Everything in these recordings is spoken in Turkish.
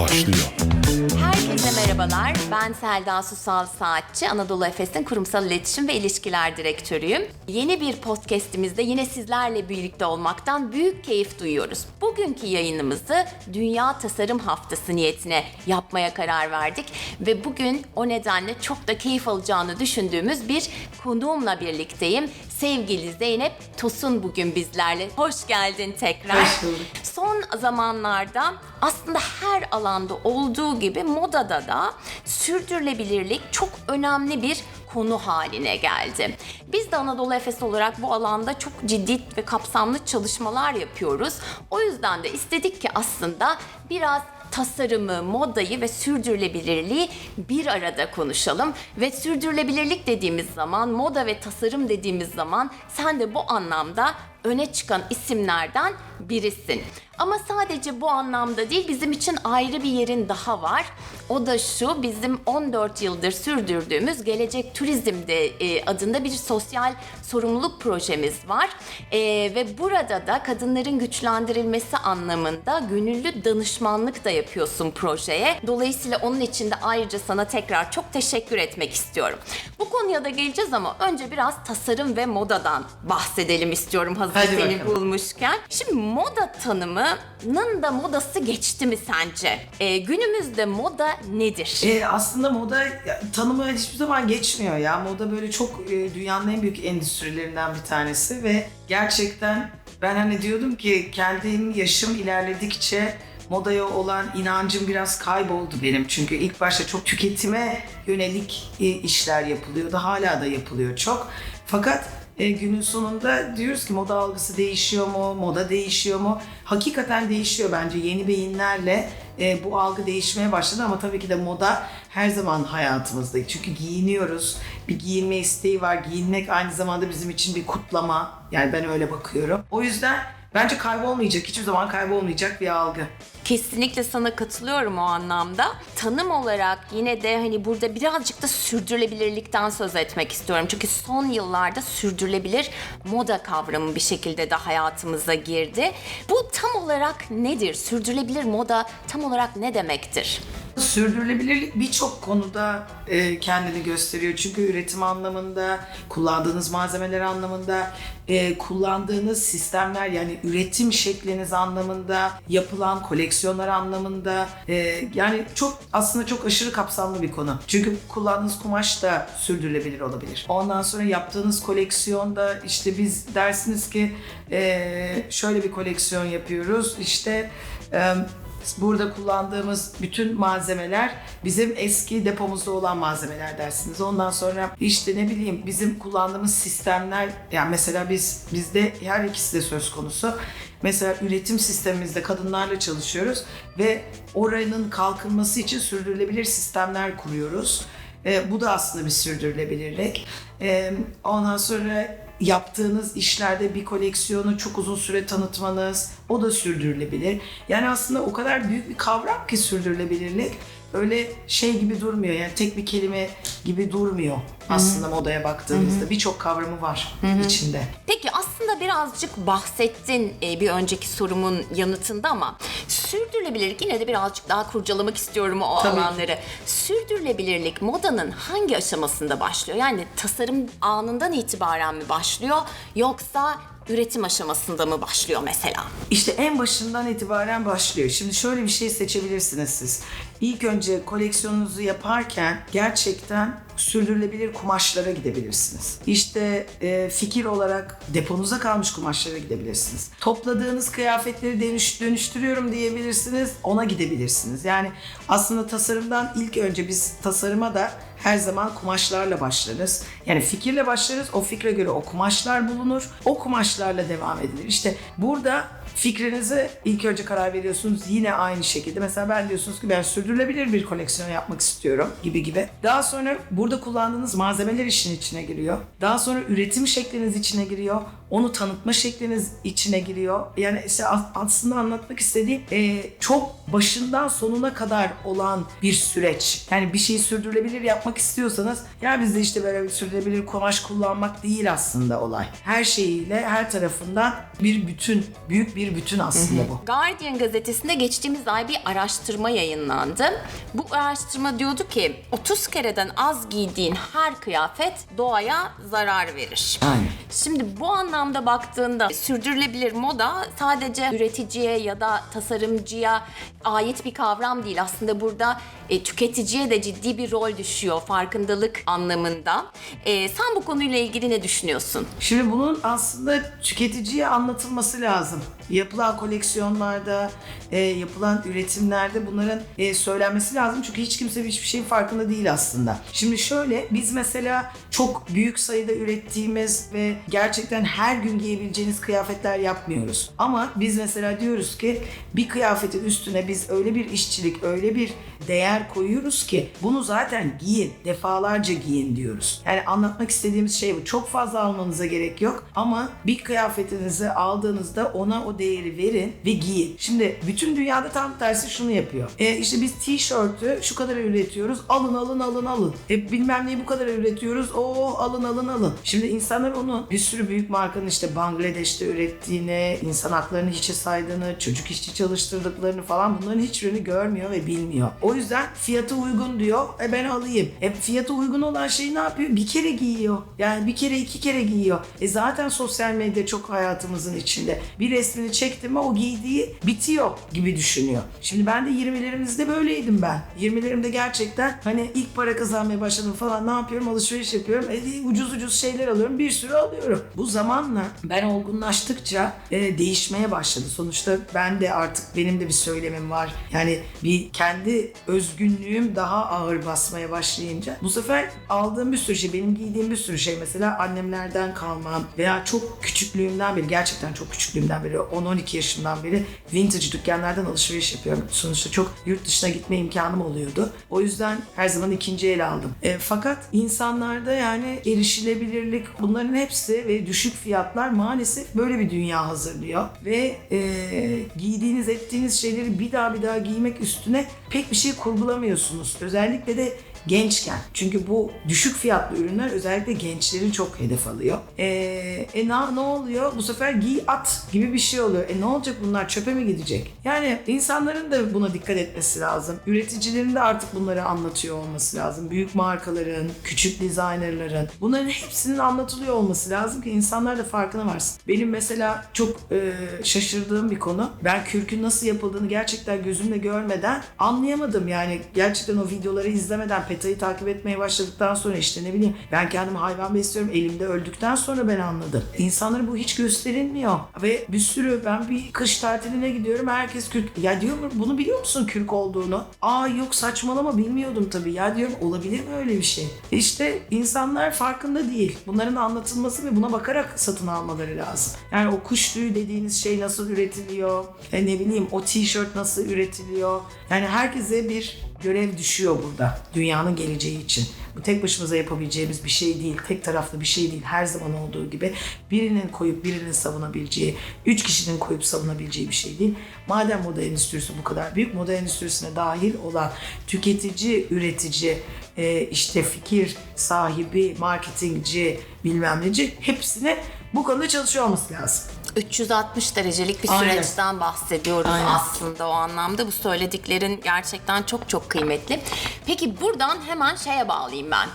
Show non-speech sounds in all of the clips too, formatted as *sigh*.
başlıyor. Herkese merhabalar. Ben Selda Susal Saatçi, Anadolu Efes'in Kurumsal İletişim ve İlişkiler Direktörüyüm. Yeni bir podcast'imizde yine sizlerle birlikte olmaktan büyük keyif duyuyoruz. Bugünkü yayınımızı Dünya Tasarım Haftası niyetine yapmaya karar verdik ve bugün o nedenle çok da keyif alacağını düşündüğümüz bir konuğumla birlikteyim. Sevgili Zeynep Tosun bugün bizlerle. Hoş geldin tekrar. Hoş bulduk. Son zamanlarda aslında her alanda olduğu gibi modada da sürdürülebilirlik çok önemli bir konu haline geldi. Biz de Anadolu Efes olarak bu alanda çok ciddi ve kapsamlı çalışmalar yapıyoruz. O yüzden de istedik ki aslında biraz tasarımı, modayı ve sürdürülebilirliği bir arada konuşalım. Ve sürdürülebilirlik dediğimiz zaman, moda ve tasarım dediğimiz zaman sen de bu anlamda öne çıkan isimlerden birisin. Ama sadece bu anlamda değil, bizim için ayrı bir yerin daha var. O da şu, bizim 14 yıldır sürdürdüğümüz Gelecek Turizm'de e, adında bir sosyal sorumluluk projemiz var. E, ve burada da kadınların güçlendirilmesi anlamında gönüllü danışmanlık da yapıyorsun projeye. Dolayısıyla onun için de ayrıca sana tekrar çok teşekkür etmek istiyorum. Bu konuya da geleceğiz ama önce biraz tasarım ve modadan bahsedelim istiyorum hazır Hadi seni bakalım. bulmuşken. Şimdi moda tanımının da modası geçti mi sence? E, günümüzde moda nedir? E, aslında moda ya, tanımı hiçbir zaman geçmiyor ya. Moda böyle çok e, dünyanın en büyük endüstrilerinden bir tanesi ve gerçekten ben hani diyordum ki kendim yaşım ilerledikçe modaya olan inancım biraz kayboldu benim. Çünkü ilk başta çok tüketime yönelik e, işler yapılıyordu. Hala da yapılıyor çok. Fakat e, günün sonunda diyoruz ki moda algısı değişiyor mu, moda değişiyor mu? Hakikaten değişiyor bence yeni beyinlerle e, bu algı değişmeye başladı ama tabii ki de moda her zaman hayatımızda. Çünkü giyiniyoruz, bir giyinme isteği var. Giyinmek aynı zamanda bizim için bir kutlama. Yani ben öyle bakıyorum. O yüzden bence kaybolmayacak, hiçbir zaman kaybolmayacak bir algı. Kesinlikle sana katılıyorum o anlamda. Tanım olarak yine de hani burada birazcık da sürdürülebilirlikten söz etmek istiyorum. Çünkü son yıllarda sürdürülebilir moda kavramı bir şekilde de hayatımıza girdi. Bu tam olarak nedir? Sürdürülebilir moda tam olarak ne demektir? Sürdürülebilirlik birçok konuda e, kendini gösteriyor. Çünkü üretim anlamında, kullandığınız malzemeler anlamında, e, kullandığınız sistemler yani üretim şekliniz anlamında, yapılan koleksiyonlar anlamında e, yani çok aslında çok aşırı kapsamlı bir konu. Çünkü kullandığınız kumaş da sürdürülebilir olabilir. Ondan sonra yaptığınız koleksiyonda işte biz dersiniz ki e, şöyle bir koleksiyon yapıyoruz. İşte e, Burada kullandığımız bütün malzemeler bizim eski depomuzda olan malzemeler dersiniz. Ondan sonra işte ne bileyim bizim kullandığımız sistemler yani mesela biz bizde her ikisi de söz konusu. Mesela üretim sistemimizde kadınlarla çalışıyoruz ve oranın kalkınması için sürdürülebilir sistemler kuruyoruz. E, bu da aslında bir sürdürülebilirlik. E, ondan sonra yaptığınız işlerde bir koleksiyonu çok uzun süre tanıtmanız o da sürdürülebilir. Yani aslında o kadar büyük bir kavram ki sürdürülebilirlik öyle şey gibi durmuyor yani tek bir kelime gibi durmuyor aslında modaya baktığınızda birçok kavramı var içinde. Peki aslında birazcık bahsettin e, bir önceki sorumun yanıtında ama sürdürülebilirlik yine de birazcık daha kurcalamak istiyorum o Tabii alanları. Sürdürülebilirlik modanın hangi aşamasında başlıyor? Yani tasarım anından itibaren mi başlıyor yoksa üretim aşamasında mı başlıyor mesela? İşte en başından itibaren başlıyor. Şimdi şöyle bir şey seçebilirsiniz siz. İlk önce koleksiyonunuzu yaparken gerçekten sürdürülebilir kumaşlara gidebilirsiniz. İşte e, fikir olarak deponuza kalmış kumaşlara gidebilirsiniz. Topladığınız kıyafetleri dönüş, dönüştürüyorum diyebilirsiniz. Ona gidebilirsiniz. Yani aslında tasarımdan ilk önce biz tasarıma da her zaman kumaşlarla başlarız. Yani fikirle başlarız. O fikre göre o kumaşlar bulunur. O kumaşlarla devam edilir. İşte burada fikrinize ilk önce karar veriyorsunuz. Yine aynı şekilde. Mesela ben diyorsunuz ki ben sürdürülebilir bir koleksiyon yapmak istiyorum gibi gibi. Daha sonra burada kullandığınız malzemeler işin içine giriyor. Daha sonra üretim şekliniz içine giriyor. Onu tanıtma şekliniz içine giriyor. Yani işte as- aslında anlatmak istediğim e, çok başından sonuna kadar olan bir süreç. Yani bir şeyi sürdürülebilir yapmak istiyorsanız ya bizde işte böyle bir sürdürülebilir kumaş kullanmak değil aslında olay. Her şeyiyle her tarafından bir bütün, büyük bir bir bütün aslında bu. Guardian gazetesinde geçtiğimiz ay bir araştırma yayınlandı. Bu araştırma diyordu ki 30 kereden az giydiğin her kıyafet doğaya zarar verir. Aynen. Şimdi bu anlamda baktığında sürdürülebilir moda sadece üreticiye ya da tasarımcıya ait bir kavram değil. Aslında burada e, tüketiciye de ciddi bir rol düşüyor farkındalık anlamında. E, sen bu konuyla ilgili ne düşünüyorsun? Şimdi bunun aslında tüketiciye anlatılması lazım. Yapılan koleksiyonlarda, e, yapılan üretimlerde bunların e, söylenmesi lazım. Çünkü hiç kimse hiçbir şeyin farkında değil aslında. Şimdi şöyle biz mesela çok büyük sayıda ürettiğimiz ve gerçekten her gün giyebileceğiniz kıyafetler yapmıyoruz. Ama biz mesela diyoruz ki bir kıyafetin üstüne biz öyle bir işçilik, öyle bir değer koyuyoruz ki bunu zaten giyin, defalarca giyin diyoruz. Yani anlatmak istediğimiz şey bu. Çok fazla almanıza gerek yok ama bir kıyafetinizi aldığınızda ona o değeri verin ve giyin. Şimdi bütün dünyada tam tersi şunu yapıyor. E işte biz tişörtü şu kadar üretiyoruz. Alın alın alın alın. E bilmem neyi bu kadar üretiyoruz. Oo alın alın alın. Şimdi insanlar onu bir sürü büyük markanın işte Bangladeş'te ürettiğini, insan haklarını hiçe saydığını, çocuk işçi çalıştırdıklarını falan bunların hiçbirini görmüyor ve bilmiyor. O yüzden fiyatı uygun diyor. E ben alayım. E fiyatı uygun olan şeyi ne yapıyor? Bir kere giyiyor. Yani bir kere iki kere giyiyor. E zaten sosyal medya çok hayatımızın içinde. Bir resmini çektim mi o giydiği bitiyor gibi düşünüyor. Şimdi ben de 20'lerimizde böyleydim ben. 20'lerimde gerçekten hani ilk para kazanmaya başladım falan ne yapıyorum? Alışveriş yapıyorum. E, ucuz ucuz şeyler alıyorum. Bir sürü alıyorum. Bu zamanla ben olgunlaştıkça e, değişmeye başladı. Sonuçta ben de artık benim de bir söylemim var. Yani bir kendi özgünlüğüm daha ağır basmaya başlayınca bu sefer aldığım bir sürü şey, benim giydiğim bir sürü şey mesela annemlerden kalmam veya çok küçüklüğümden beri, gerçekten çok küçüklüğümden beri, 10-12 yaşından beri vintage dükkanlardan alışveriş yapıyorum. Sonuçta çok yurt dışına gitme imkanım oluyordu. O yüzden her zaman ikinci el aldım. E, fakat insanlarda yani erişilebilirlik bunların hepsi ve düşük fiyatlar maalesef böyle bir dünya hazırlıyor. Ve e, giydiğiniz ettiğiniz şeyleri bir daha bir daha giymek üstüne pek bir şey kurgulamıyorsunuz. Özellikle de gençken. Çünkü bu düşük fiyatlı ürünler özellikle gençleri çok hedef alıyor. E, e ne, ne oluyor? Bu sefer giy at gibi bir şey oluyor. E ne olacak bunlar çöpe mi gidecek? Yani insanların da buna dikkat etmesi lazım. Üreticilerin de artık bunları anlatıyor olması lazım. Büyük markaların, küçük designerların bunların hepsinin anlatılıyor olması lazım ki insanlar da farkına varsın. Benim mesela çok e, şaşırdığım bir konu. Ben kürkün nasıl yapıldığını gerçekten gözümle görmeden anlayamadım. Yani gerçekten o videoları izlemeden PETA'yı takip etmeye başladıktan sonra işte ne bileyim ben kendimi hayvan besliyorum elimde öldükten sonra ben anladım. İnsanlara bu hiç gösterilmiyor. Ve bir sürü ben bir kış tatiline gidiyorum herkes kürk. Ya diyorum bunu biliyor musun kürk olduğunu? Aa yok saçmalama bilmiyordum tabii. Ya diyorum olabilir mi öyle bir şey? İşte insanlar farkında değil. Bunların anlatılması ve buna bakarak satın almaları lazım. Yani o kuş tüyü dediğiniz şey nasıl üretiliyor? E ne bileyim o tişört nasıl üretiliyor? Yani herkese bir görev düşüyor burada dünyanın geleceği için. Bu tek başımıza yapabileceğimiz bir şey değil, tek taraflı bir şey değil. Her zaman olduğu gibi birinin koyup birinin savunabileceği, üç kişinin koyup savunabileceği bir şey değil. Madem moda endüstrisi bu kadar büyük, moda endüstrisine dahil olan tüketici, üretici, e, işte fikir sahibi, marketingci, bilmem neci hepsine bu konuda çalışıyor olması lazım. 360 derecelik bir Aynen. süreçten bahsediyoruz Aynen. aslında o anlamda. Bu söylediklerin gerçekten çok çok kıymetli. Peki buradan hemen şeye bağlayayım ben.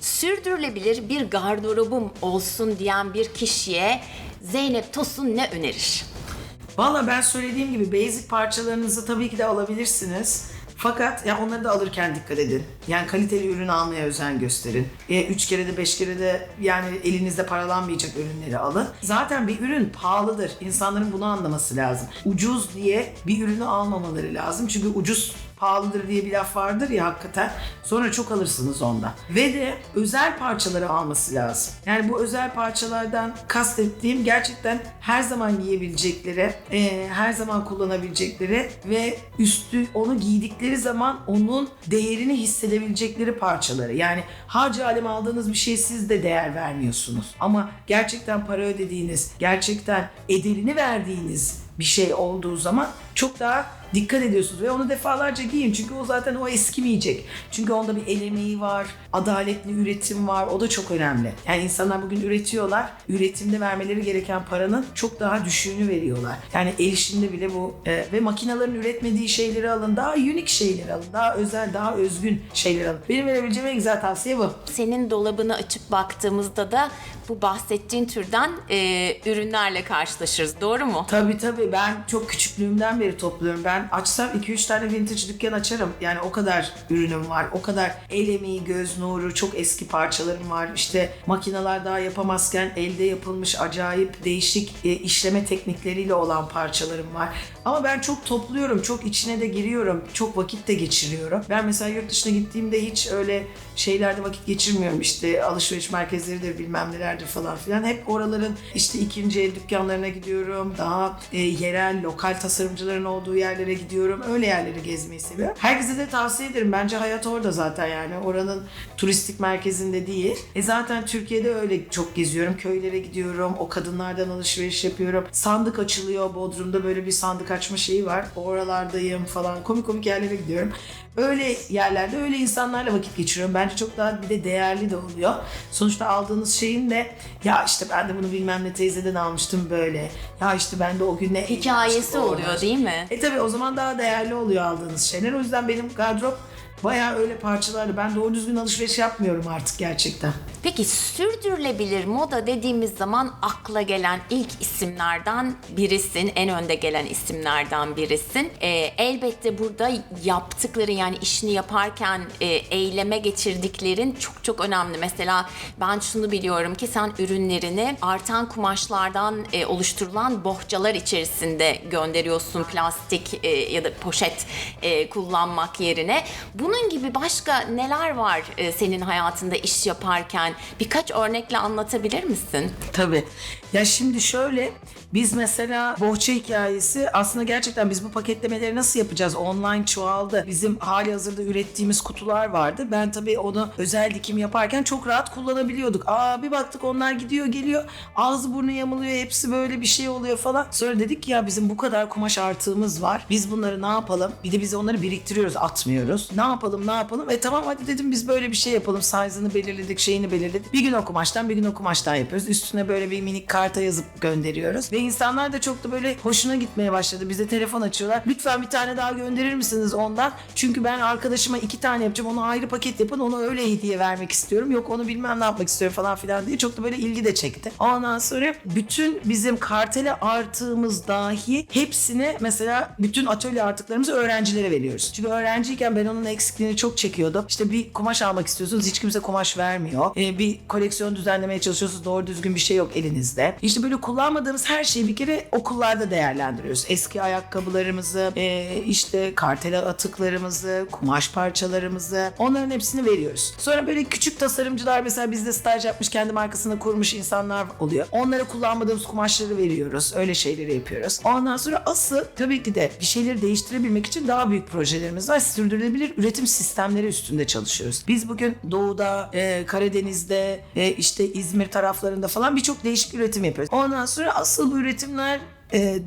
Sürdürülebilir bir gardırobum olsun diyen bir kişiye Zeynep Tosun ne önerir? Valla ben söylediğim gibi basic parçalarınızı tabii ki de alabilirsiniz. Fakat ya onları da alırken dikkat edin. Yani kaliteli ürün almaya özen gösterin. E, üç kere de beş kere de yani elinizde paralanmayacak ürünleri alın. Zaten bir ürün pahalıdır. İnsanların bunu anlaması lazım. Ucuz diye bir ürünü almamaları lazım. Çünkü ucuz pahalıdır diye bir laf vardır ya hakikaten. Sonra çok alırsınız ondan. Ve de özel parçaları alması lazım. Yani bu özel parçalardan kastettiğim gerçekten her zaman giyebilecekleri, e, her zaman kullanabilecekleri ve üstü onu giydikleri zaman onun değerini hissedebilecekleri parçaları. Yani harcı alem aldığınız bir şey siz de değer vermiyorsunuz. Ama gerçekten para ödediğiniz, gerçekten edelini verdiğiniz bir şey olduğu zaman çok daha dikkat ediyorsunuz ve onu defalarca giyin çünkü o zaten o eskimeyecek. Çünkü onda bir el emeği var, adaletli üretim var. O da çok önemli. Yani insanlar bugün üretiyorlar. Üretimde vermeleri gereken paranın çok daha düşüğünü veriyorlar. Yani el işinde bile bu e, ve makinelerin üretmediği şeyleri alın. Daha unik şeyleri alın. Daha özel, daha özgün şeyleri alın. Benim verebileceğim en güzel tavsiye bu. Senin dolabını açıp baktığımızda da bu bahsettiğin türden e, ürünlerle karşılaşırız. Doğru mu? Tabii tabii ben çok küçüklüğümden beri topluyorum. Ben açsam 2-3 tane vintage dükkan açarım. Yani o kadar ürünüm var. O kadar el emeği, göz nuru, çok eski parçalarım var. İşte makineler daha yapamazken elde yapılmış acayip değişik e, işleme teknikleriyle olan parçalarım var. Ama ben çok topluyorum, çok içine de giriyorum, çok vakit de geçiriyorum. Ben mesela yurt dışına gittiğimde hiç öyle şeylerde vakit geçirmiyorum. İşte alışveriş merkezleridir bilmem nelerdir falan filan. Hep oraların işte ikinci el dükkanlarına gidiyorum. Daha e, yerel, lokal tasarımcıların olduğu yerlere gidiyorum. Öyle yerleri gezmeyi seviyorum. Herkese de tavsiye ederim. Bence hayat orada zaten yani. Oranın turistik merkezinde değil. E zaten Türkiye'de öyle çok geziyorum. Köylere gidiyorum. O kadınlardan alışveriş yapıyorum. Sandık açılıyor. Bodrum'da böyle bir sandık açma şeyi var. Oralardayım falan. Komik komik yerlere gidiyorum. Öyle yerlerde öyle insanlarla vakit geçiriyorum. Bence çok daha bir de değerli de oluyor. Sonuçta aldığınız şeyin de ya işte ben de bunu bilmem ne teyzeden almıştım böyle. Ya işte ben de o gün ne Hikayesi oluyor değil mi? E tabi o zaman daha değerli oluyor aldığınız şeyler. O yüzden benim gardırop bayağı öyle parçalarla. Ben doğru düzgün alışveriş yapmıyorum artık gerçekten. Peki sürdürülebilir moda dediğimiz zaman akla gelen ilk isimlerden birisin. En önde gelen isimlerden birisin. Ee, elbette burada yaptıkları yani işini yaparken e, eyleme geçirdiklerin çok çok önemli. Mesela ben şunu biliyorum ki sen ürünlerini artan kumaşlardan e, oluşturulan bohçalar içerisinde gönderiyorsun plastik e, ya da poşet e, kullanmak yerine. Bunun gibi başka neler var e, senin hayatında iş yaparken? Birkaç örnekle anlatabilir misin? Tabii. Ya şimdi şöyle biz mesela bohça hikayesi aslında gerçekten biz bu paketlemeleri nasıl yapacağız? Online çoğaldı. Bizim hali hazırda ürettiğimiz kutular vardı. Ben tabii onu özel dikim yaparken çok rahat kullanabiliyorduk. Aa bir baktık onlar gidiyor geliyor. Ağzı burnu yamuluyor. Hepsi böyle bir şey oluyor falan. Sonra dedik ki ya bizim bu kadar kumaş artığımız var. Biz bunları ne yapalım? Bir de biz onları biriktiriyoruz, atmıyoruz. Ne yapalım, ne yapalım? E tamam hadi dedim biz böyle bir şey yapalım. Size'ını belirledik, şeyini belirledik. Bir gün o kumaştan, bir gün o kumaştan yapıyoruz. Üstüne böyle bir minik karta yazıp gönderiyoruz. Ve insanlar da çok da böyle hoşuna gitmeye başladı. Bize telefon açıyorlar. Lütfen bir tane daha gönderir misiniz ondan? Çünkü ben arkadaşıma iki tane yapacağım. Ona ayrı paket yapın. Ona öyle hediye vermek istiyorum. Yok onu bilmem ne yapmak istiyorum falan filan diye. Çok da böyle ilgi de çekti. Ondan sonra bütün bizim kartele artığımız dahi hepsini mesela bütün atölye artıklarımızı öğrencilere veriyoruz. Çünkü öğrenciyken ben onun eksikliğini çok çekiyordum. İşte bir kumaş almak istiyorsunuz. Hiç kimse kumaş vermiyor. Ee, bir koleksiyon düzenlemeye çalışıyorsunuz. Doğru düzgün bir şey yok elinizde. İşte böyle kullanmadığımız her şeyi bir kere okullarda değerlendiriyoruz. Eski ayakkabılarımızı, e, işte kartele atıklarımızı, kumaş parçalarımızı onların hepsini veriyoruz. Sonra böyle küçük tasarımcılar mesela bizde staj yapmış kendi markasını kurmuş insanlar oluyor. Onlara kullanmadığımız kumaşları veriyoruz. Öyle şeyleri yapıyoruz. Ondan sonra asıl tabii ki de bir şeyleri değiştirebilmek için daha büyük projelerimiz var. Sürdürülebilir üretim sistemleri üstünde çalışıyoruz. Biz bugün doğuda, e, Karadeniz'de, e, işte İzmir taraflarında falan birçok değişik üretim yapıyoruz. Ondan sonra asıl bu üretimler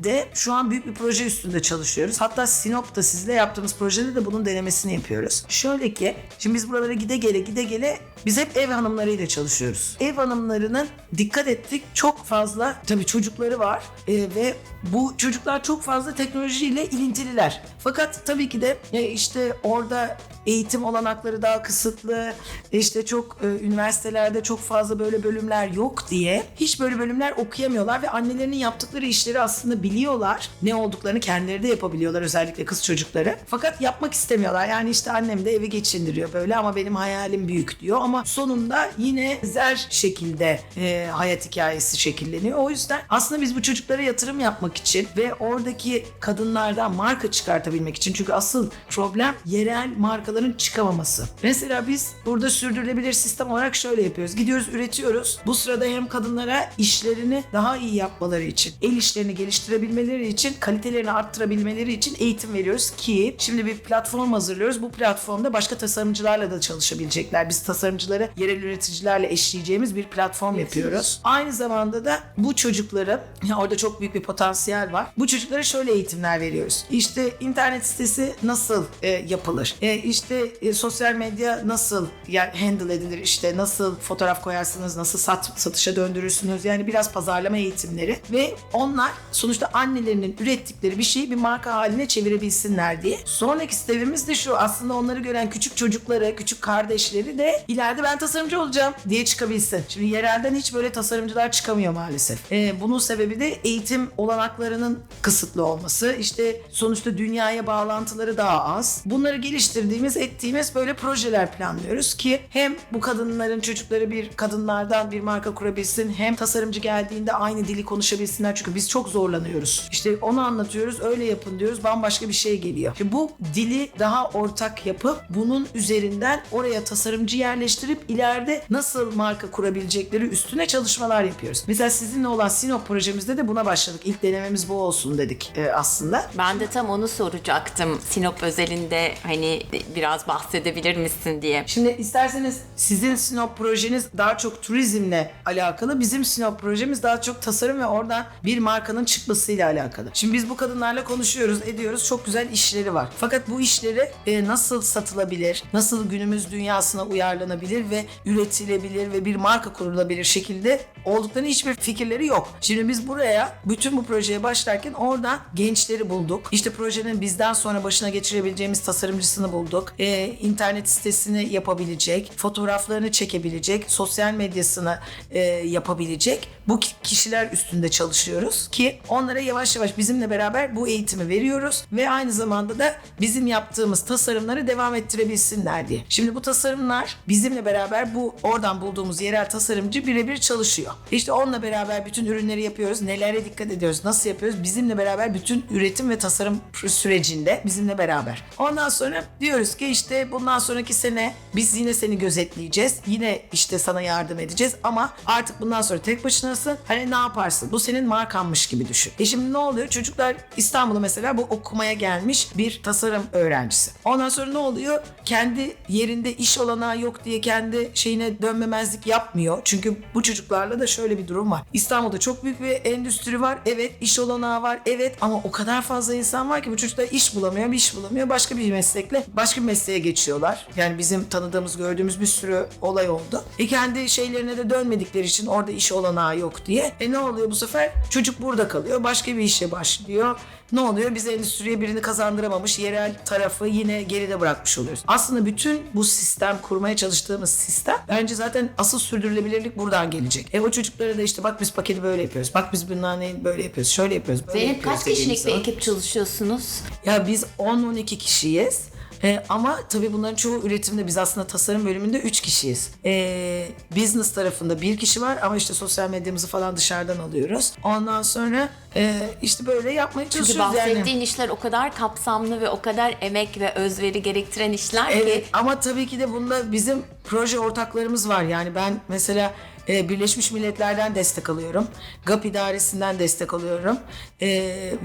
de şu an büyük bir proje üstünde çalışıyoruz. Hatta Sinop'ta sizle yaptığımız projede de bunun denemesini yapıyoruz. Şöyle ki şimdi biz buralara gide gele gide gele biz hep ev hanımlarıyla çalışıyoruz. Ev hanımlarının dikkat ettik çok fazla tabii çocukları var e, ve bu çocuklar çok fazla teknolojiyle ilintililer. Fakat tabii ki de e, işte orada eğitim olanakları daha kısıtlı. işte çok e, üniversitelerde çok fazla böyle bölümler yok diye hiç böyle bölümler okuyamıyorlar ve annelerinin yaptıkları işleri aslında biliyorlar. Ne olduklarını kendileri de yapabiliyorlar özellikle kız çocukları. Fakat yapmak istemiyorlar. Yani işte annem de evi geçindiriyor böyle ama benim hayalim büyük diyor ama sonunda yine zer şekilde e, hayat hikayesi şekilleniyor. O yüzden aslında biz bu çocuklara yatırım yapmak için ve oradaki kadınlardan marka çıkartabilmek için çünkü asıl problem yerel markaların çıkamaması. Mesela biz burada sürdürülebilir sistem olarak şöyle yapıyoruz. Gidiyoruz üretiyoruz. Bu sırada hem kadınlara işlerini daha iyi yapmaları için, el işlerini geliştirebilmeleri için, kalitelerini arttırabilmeleri için eğitim veriyoruz ki şimdi bir platform hazırlıyoruz. Bu platformda başka tasarımcılarla da çalışabilecekler. Biz tasarımcıları yerel üreticilerle eşleyeceğimiz bir platform yapıyoruz. Aynı zamanda da bu çocuklara *laughs* orada çok büyük bir potansiyel var. Bu çocuklara şöyle eğitimler veriyoruz. İşte internet sitesi nasıl e, yapılır? E, işte e, sosyal medya nasıl yani handle edilir? İşte nasıl fotoğraf koyarsınız? Nasıl sat, satışa döndürürsünüz? Yani biraz pazarlama eğitimleri ve onlar sonuçta annelerinin ürettikleri bir şeyi bir marka haline çevirebilsinler diye. Sonraki stepimiz de şu aslında onları gören küçük çocukları, küçük kardeşleri de ileride ben tasarımcı olacağım diye çıkabilsin. Şimdi yerelden hiç böyle tasarımcılar çıkamıyor maalesef. Ee, bunun sebebi de eğitim olanaklarının kısıtlı olması. İşte sonuçta dünyaya bağlantıları daha az. Bunları geliştirdiğimiz, ettiğimiz böyle projeler planlıyoruz ki hem bu kadınların çocukları bir kadınlardan bir marka kurabilsin hem tasarımcı geldiğinde aynı dili konuşabilsinler çünkü biz çok zorlanıyoruz. İşte onu anlatıyoruz, öyle yapın diyoruz, bambaşka bir şey geliyor. Şimdi bu dili daha ortak yapıp bunun üzerinden oraya tasarımcı yerleştirip ileride nasıl marka kurabilecekleri üstüne çalışmalar yapıyoruz. Mesela sizinle olan Sinop projemizde de buna başladık. İlk denememiz bu olsun dedik e, aslında. Ben de tam onu soracaktım. Sinop özelinde hani biraz bahsedebilir misin diye. Şimdi isterseniz sizin Sinop projeniz daha çok turizmle alakalı. Bizim Sinop projemiz daha çok tasarım ve oradan bir markanın çıkmasıyla alakalı. Şimdi biz bu kadınlarla konuşuyoruz, ediyoruz. Çok güzel işleri var. Fakat bu işleri e, nasıl satılabilir, nasıl günümüz dünyasına uyarlanabilir ve üretilebilir ve bir marka kurulabilir şekilde olduklarını hiçbir fikirleri yok. Şimdi biz buraya bütün bu projeye başlarken oradan gençleri bulduk. İşte projenin bizden sonra başına geçirebileceğimiz tasarımcısını bulduk. Ee, internet sitesini yapabilecek, fotoğraflarını çekebilecek, sosyal medyasını e, yapabilecek bu ki- kişiler üstünde çalışıyoruz ki onlara yavaş yavaş bizimle beraber bu eğitimi veriyoruz ve aynı zamanda da bizim yaptığımız tasarımları devam ettirebilsinler diye. Şimdi bu tasarımlar bizimle beraber bu oradan bulduğumuz yerel tasarımcı birebir çalışıyor. İşte onunla beraber bütün ürünleri yapıyoruz. Nelere dikkat ediyoruz? Nasıl yapıyoruz? Bizimle beraber bütün üretim ve tasarım sürecinde bizimle beraber. Ondan sonra diyoruz ki işte bundan sonraki sene biz yine seni gözetleyeceğiz. Yine işte sana yardım edeceğiz ama artık bundan sonra tek başınasın. Hani ne yaparsın? Bu senin markanmış gibi düşün. E şimdi ne oluyor? Çocuklar İstanbul'a mesela bu okumaya gelmiş bir tasarım öğrencisi. Ondan sonra ne oluyor? Kendi yerinde iş olanağı yok diye kendi şeyine dönmemezlik yapmıyor. Çünkü bu çocuklarla da şöyle bir durum var. İstanbul'da çok büyük bir endüstri var. Evet iş olanağı var. Evet ama o kadar fazla insan var ki bu çocuklar iş bulamıyor, bir iş bulamıyor. Başka bir meslekle başka bir mesleğe geçiyorlar. Yani bizim tanıdığımız, gördüğümüz bir sürü olay oldu. E kendi şeylerine de dönmedikleri için orada iş olanağı yok diye. E ne oluyor bu sefer? Çocuk burada kalıyor. Başka bir işe başlıyor. Ne oluyor? Biz endüstriye birini kazandıramamış yerel tarafı yine geride bırakmış oluyoruz. Aslında bütün bu sistem kurmaya çalıştığımız sistem bence zaten asıl sürdürülebilirlik buradan gelecek. E o çocuklara da işte bak biz paketi böyle yapıyoruz. Bak biz bundan böyle yapıyoruz. Şöyle yapıyoruz. Böyle Zeynep yapıyoruz kaç kişilik bir ekip çalışıyorsunuz? ya biz 10-12 kişiyiz. Ee, ama tabii bunların çoğu üretimde biz aslında tasarım bölümünde 3 kişiyiz. Ee, business tarafında bir kişi var ama işte sosyal medyamızı falan dışarıdan alıyoruz. Ondan sonra e, işte böyle yapmaya Çünkü çalışıyoruz yani. bahsettiğin işler o kadar kapsamlı ve o kadar emek ve özveri gerektiren işler Evet ki ama tabii ki de bunda bizim proje ortaklarımız var. Yani ben mesela e, Birleşmiş Milletler'den destek alıyorum. GAP idaresinden destek alıyorum. E,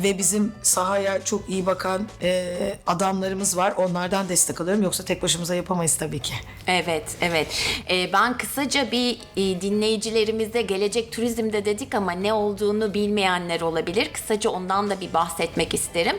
ve bizim sahaya çok iyi bakan e, adamlarımız var. Onlardan destek alıyorum. Yoksa tek başımıza yapamayız tabii ki. Evet, evet. Ben kısaca bir dinleyicilerimize gelecek turizmde dedik ama ne olduğunu bilmeyenler olabilir. Kısaca ondan da bir bahsetmek isterim.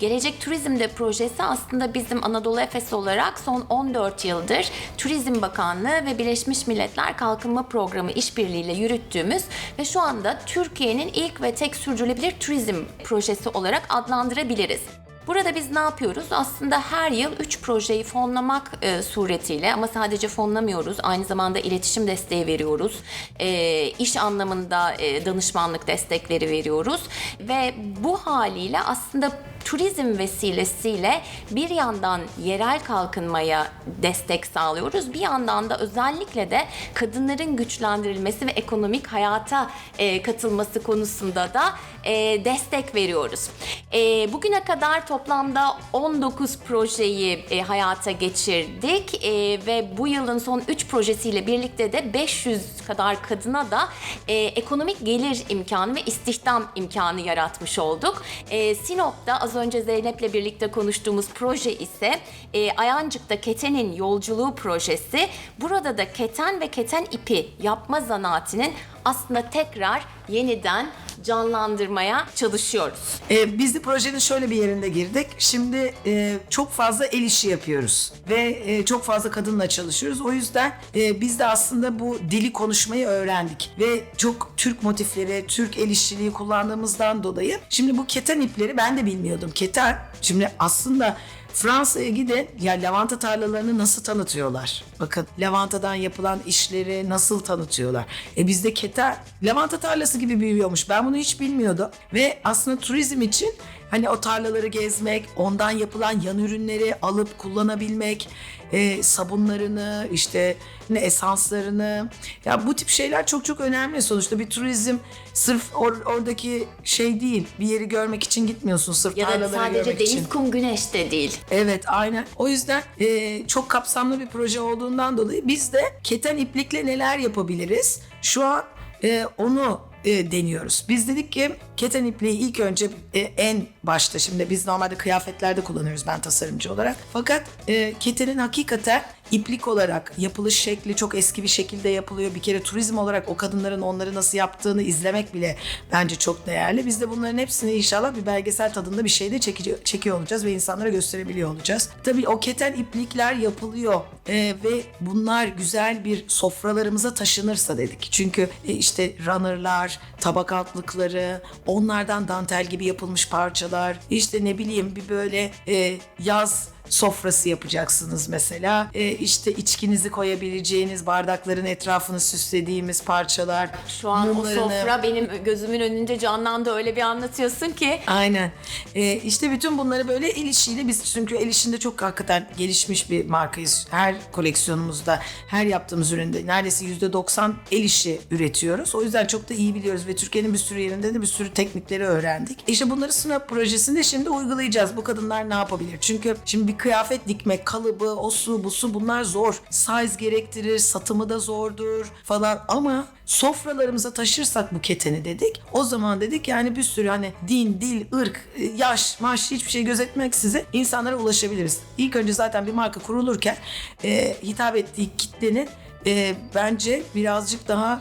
Gelecek turizmde projesi aslında bizim Anadolu Efes olarak son 14 yıldır Turizm Bakanlığı ve Birleşmiş Milletler Kalkınma Programı işbirliğiyle yürüttüğümüz ve şu anda Türkiye'nin ilk ve tek sürdürülebilir turizm projesi olarak adlandırabiliriz. Burada biz ne yapıyoruz? Aslında her yıl 3 projeyi fonlamak e, suretiyle ama sadece fonlamıyoruz. Aynı zamanda iletişim desteği veriyoruz. E, iş anlamında e, danışmanlık destekleri veriyoruz. Ve bu haliyle aslında turizm vesilesiyle bir yandan yerel kalkınmaya destek sağlıyoruz. Bir yandan da özellikle de kadınların güçlendirilmesi ve ekonomik hayata e, katılması konusunda da e, destek veriyoruz. E, bugüne kadar toplamda 19 projeyi e, hayata geçirdik E, ve bu yılın son 3 projesiyle birlikte de 500 kadar kadına da e, ekonomik gelir imkanı ve istihdam imkanı yaratmış olduk. E, Sinop'ta az önce Zeynep'le birlikte konuştuğumuz proje ise e, Ayancık'ta Keten'in yolculuğu projesi. Burada da keten ve keten ipi yapma zanaatinin aslında tekrar yeniden canlandırmaya çalışıyoruz. Ee, biz de projenin şöyle bir yerinde girdik. Şimdi e, çok fazla el işi yapıyoruz ve e, çok fazla kadınla çalışıyoruz. O yüzden e, biz de aslında bu dili konuşmayı öğrendik ve çok Türk motifleri, Türk el işçiliği kullandığımızdan dolayı. Şimdi bu keten ipleri ben de bilmiyordum. Keten şimdi aslında Fransa'ya gidin ya lavanta tarlalarını nasıl tanıtıyorlar? Bakın lavantadan yapılan işleri nasıl tanıtıyorlar? E bizde keten lavanta tarlası gibi büyüyormuş. Ben bunu hiç bilmiyordum. Ve aslında turizm için hani o tarlaları gezmek, ondan yapılan yan ürünleri alıp kullanabilmek, e, sabunlarını, işte ne esanslarını. Ya bu tip şeyler çok çok önemli. Sonuçta bir turizm sırf or- oradaki şey değil. Bir yeri görmek için gitmiyorsun sırf Ya da tarlaları sadece görmek deniz, için. kum, güneş de değil. Evet aynen. O yüzden e, çok kapsamlı bir proje olduğundan dolayı biz de keten iplikle neler yapabiliriz? Şu an e, onu e, deniyoruz. Biz dedik ki keten ipliği ilk önce e, en başta şimdi biz normalde kıyafetlerde kullanıyoruz ben tasarımcı olarak. Fakat e, ketenin hakikaten iplik olarak yapılış şekli çok eski bir şekilde yapılıyor. Bir kere turizm olarak o kadınların onları nasıl yaptığını izlemek bile bence çok değerli. Biz de bunların hepsini inşallah bir belgesel tadında bir şeyde çekiyor, çekiyor olacağız ve insanlara gösterebiliyor olacağız. Tabii o keten iplikler yapılıyor e, ve bunlar güzel bir sofralarımıza taşınırsa dedik. Çünkü e, işte runnerlar, tabak altlıkları, onlardan dantel gibi yapılmış parçalar, işte ne bileyim bir böyle e, yaz sofrası yapacaksınız mesela. E, işte içkinizi koyabileceğiniz bardakların etrafını süslediğimiz parçalar. Şu an mumlarını- o sofra benim gözümün önünde canlandı öyle bir anlatıyorsun ki. Aynen. Ee, işte bütün bunları böyle el işiyle biz çünkü el işinde çok hakikaten gelişmiş bir markayız. Her koleksiyonumuzda, her yaptığımız üründe neredeyse %90 el işi üretiyoruz. O yüzden çok da iyi biliyoruz ve Türkiye'nin bir sürü yerinde de bir sürü teknikleri öğrendik. İşte bunları sınav projesinde şimdi uygulayacağız. Bu kadınlar ne yapabilir? Çünkü şimdi bir kıyafet dikmek, kalıbı, o su, bu su bunlar zor. Size gerektirir, satımı da zordur falan ama sofralarımıza taşırsak bu keteni dedik. O zaman dedik yani bir sürü hani din, dil, ırk, yaş, maş hiçbir şey gözetmeksizin insanlara ulaşabiliriz. İlk önce zaten bir marka kurulurken e, hitap ettiği kitlenin e, bence birazcık daha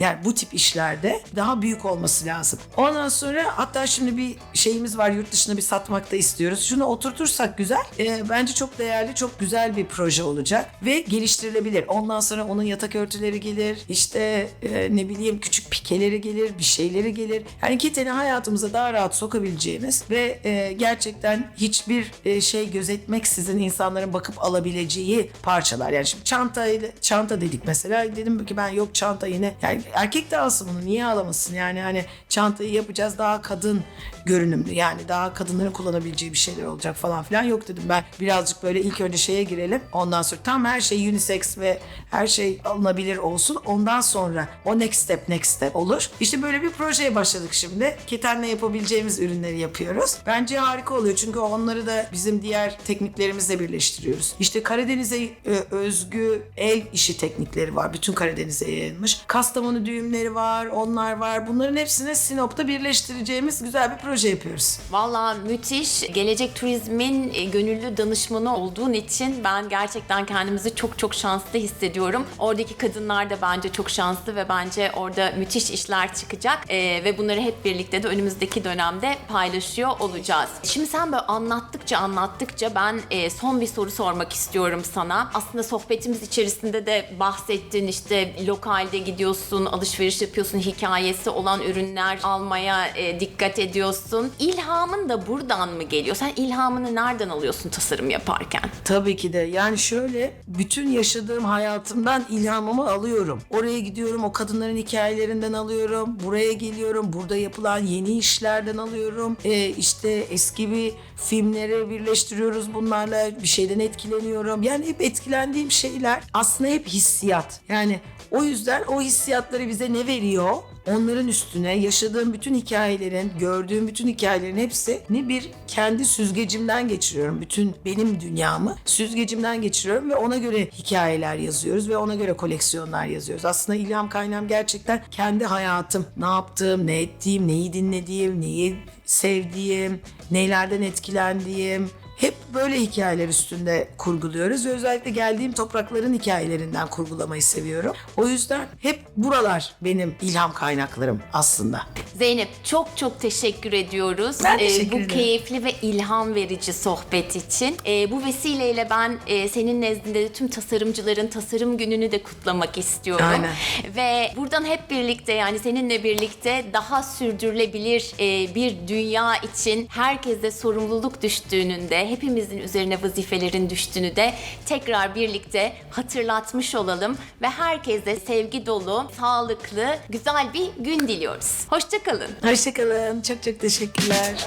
yani bu tip işlerde daha büyük olması lazım. Ondan sonra hatta şimdi bir şeyimiz var yurt dışına bir satmak da istiyoruz. Şunu oturtursak güzel. e, bence çok değerli, çok güzel bir proje olacak ve geliştirilebilir. Ondan sonra onun yatak örtüleri gelir. işte e, ne bileyim küçük pikeleri gelir, bir şeyleri gelir. Yani keteni hayatımıza daha rahat sokabileceğimiz ve e, gerçekten hiçbir e, şey gözetmeksizin insanların bakıp alabileceği parçalar. Yani şimdi çanta çanta dedik mesela. Dedim ki ben yok çanta yine. Yani erkek de alsın bunu. Niye alamasın? Yani hani çantayı yapacağız daha kadın görünümlü. Yani daha kadınların kullanabileceği bir şeyler olacak falan filan. Yok dedim ben birazcık böyle ilk önce şeye girelim. Ondan sonra tam her şey unisex ve her şey alınabilir olsun. Ondan sonra o next step next step olur. İşte böyle bir projeye başladık şimdi. Ketenle yapabileceğimiz ürünleri yapıyoruz. Bence harika oluyor çünkü onları da bizim diğer tekniklerimizle birleştiriyoruz. İşte Karadeniz'e e, özgü el işi teknikleri var. Bütün Karadeniz'e yayılmış. Kastamonu düğümleri var, onlar var. Bunların hepsini Sinop'ta birleştireceğimiz güzel bir proje yapıyoruz. Valla müthiş. Gelecek Turizm'in e, gönüllü danışmanı olduğun için ben gerçekten kendimizi çok çok şanslı hissediyorum. Oradaki kadınlar da bence çok şanslı ve bence orada müthiş işler çıkacak. E, ve bunları hep birlikte de önümüzdeki dönemde paylaşıyor olacağız. Şimdi sen böyle anlattıkça anlattıkça ben e, son bir soru sormak istiyorum sana. Aslında sohbetimiz içerisinde de bahsettin işte lokalde gidiyorsun, alışveriş yapıyorsun, hikayesi olan ürünler almaya e, dikkat ediyorsun. İlhamın da buradan mı geliyor? Sen ilhamını nereden alıyorsun tasarım yaparken? Tabii ki de. Yani şöyle bütün yaşadığım hayatımdan ilhamımı alıyorum. Oraya gidiyorum, o kadınların hikayelerinden alıyorum. Buraya geliyorum, burada yapılan yeni işlerden alıyorum. Ee, işte eski bir filmleri birleştiriyoruz bunlarla. Bir şeyden etkileniyorum. Yani hep etkilendiğim şeyler aslında hep hissiyat. Yani o yüzden o hissiyatları bize ne veriyor? Onların üstüne yaşadığım bütün hikayelerin, gördüğüm bütün hikayelerin hepsini bir kendi süzgecimden geçiriyorum. Bütün benim dünyamı süzgecimden geçiriyorum ve ona göre hikayeler yazıyoruz ve ona göre koleksiyonlar yazıyoruz. Aslında ilham kaynağım gerçekten kendi hayatım. Ne yaptığım, ne ettiğim, neyi dinlediğim, neyi sevdiğim, nelerden etkilendiğim, hep böyle hikayeler üstünde kurguluyoruz özellikle geldiğim toprakların hikayelerinden kurgulamayı seviyorum. O yüzden hep buralar benim ilham kaynaklarım aslında. Zeynep çok çok teşekkür ediyoruz. Ben Ee, teşekkür bu ederim. keyifli ve ilham verici sohbet için. Ee, bu vesileyle ben e, senin nezdinde de tüm tasarımcıların tasarım gününü de kutlamak istiyorum. Aynen. Ve buradan hep birlikte yani seninle birlikte daha sürdürülebilir e, bir dünya için herkese sorumluluk düştüğünün de hepimizin üzerine vazifelerin düştüğünü de tekrar birlikte hatırlatmış olalım ve herkese sevgi dolu, sağlıklı, güzel bir gün diliyoruz. Hoşçakalın. Hoşçakalın. Çok çok teşekkürler.